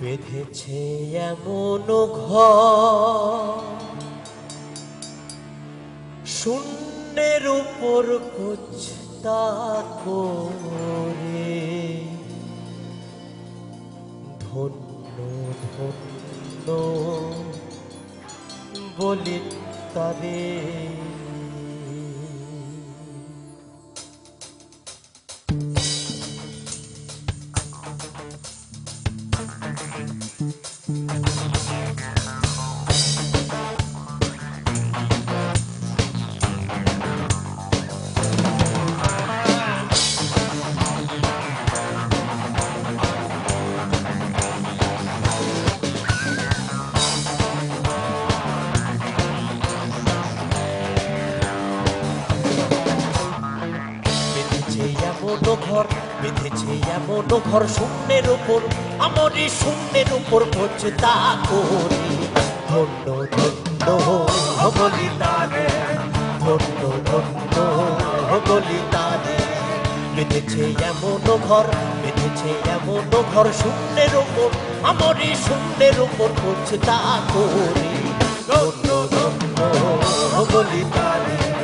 বেঁধেছে এমন ঘর। শূন্যের উপর করে। ধন্য ধন্য বলি তারে বেঁধেছে এমন ঘর, বেঁধেছে এমন ঘর, শূন্যের উপর আমার শূন্যের উপর পড়ছে তা করে। ধন্য ধন্য বলি তারে ধন্য ধন্য বলি তারে বেঁধেছে এমন ঘর, বেঁধেছে এমন ঘর, শূন্যের উপর আমার শূন্যের উপর পড়ছে তা করে। ধন্য ধন্য বলি তারে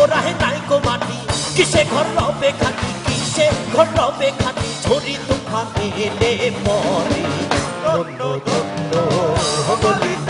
খুঁটির নাইকো মাটি। কিসে ঘর রবে খাটি, কিসে ঘর রবে খাটি? ঝরি তুফানে এলে মরে। দন্ড দন্ড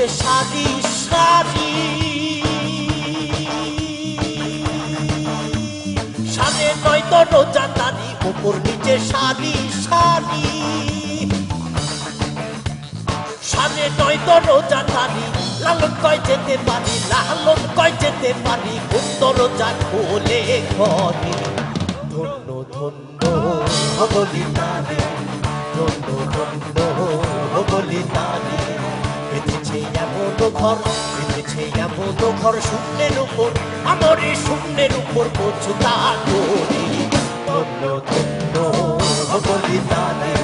নিচে সারি সারি সাড়ে নয় দরজা তারি উপর নিচে সারি সারি সাড়ে নয় দরজা তারি লালন কয় যেতে পারি, লালন কয় যেতে পারি কোন দরজা খোলে ঘরে। ধন্য ধন্য বলি তারে ধন্য ধন্য বলি তারে বেঁধেছে এমন ঘর বেঁধেছে এমন ঘর, শূন্যের উপর, আমার এই শূন্যের উপর পৌঁছতা করি ধন্য ধন্য বলি তারে